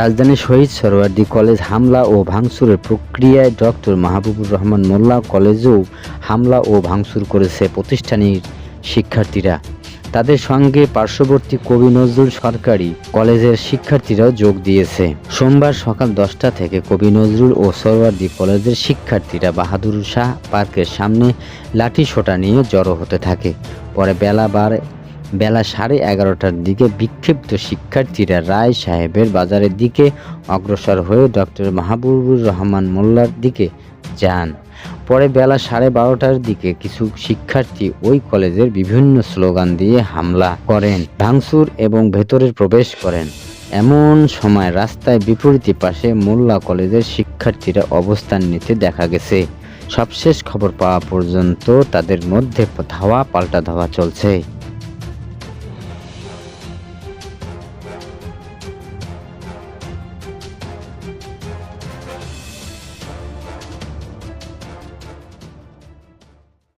রাজধানী শহীদ সরওয়ার্দী কলেজ হামলা ও ভাঙচুরের প্রক্রিয়ায় ডক্টর মাহবুবুর রহমান মোল্লা কলেজেও হামলা ও ভাঙচুর করেছে প্রতিষ্ঠানের শিক্ষার্থীরা। তাদের সঙ্গে পার্শ্ববর্তী কবি নজরুল সরকারি কলেজের শিক্ষার্থীরাও যোগ দিয়েছে। সোমবার সকাল দশটা থেকে কবি নজরুল ও সরওয়ার্দী কলেজের শিক্ষার্থীরা বাহাদুর শাহ পার্কের সামনে লাঠি সোটা নিয়ে জড়ো হতে থাকে। পরে বেলা বার বেলা সাড়ে এগারোটার দিকে বিক্ষিপ্ত শিক্ষার্থীরা রায় সাহেবের বাজারের দিকে অগ্রসর হয়ে ডক্টর মাহবুবুর রহমান মোল্লার দিকে যান। পরে বেলা সাড়ে বারোটার দিকে কিছু শিক্ষার্থী ওই কলেজের বিভিন্ন স্লোগান দিয়ে হামলা করেন, ভাঙচুর এবং ভেতরে প্রবেশ করেন। এমন সময় রাস্তায় বিপরীত পাশে মোল্লা কলেজের শিক্ষার্থীরা অবস্থান নিতে দেখা গেছে। সবশেষ খবর পাওয়া পর্যন্ত তাদের মধ্যে ধাওয়া, পাল্টা ধাওয়া চলছে।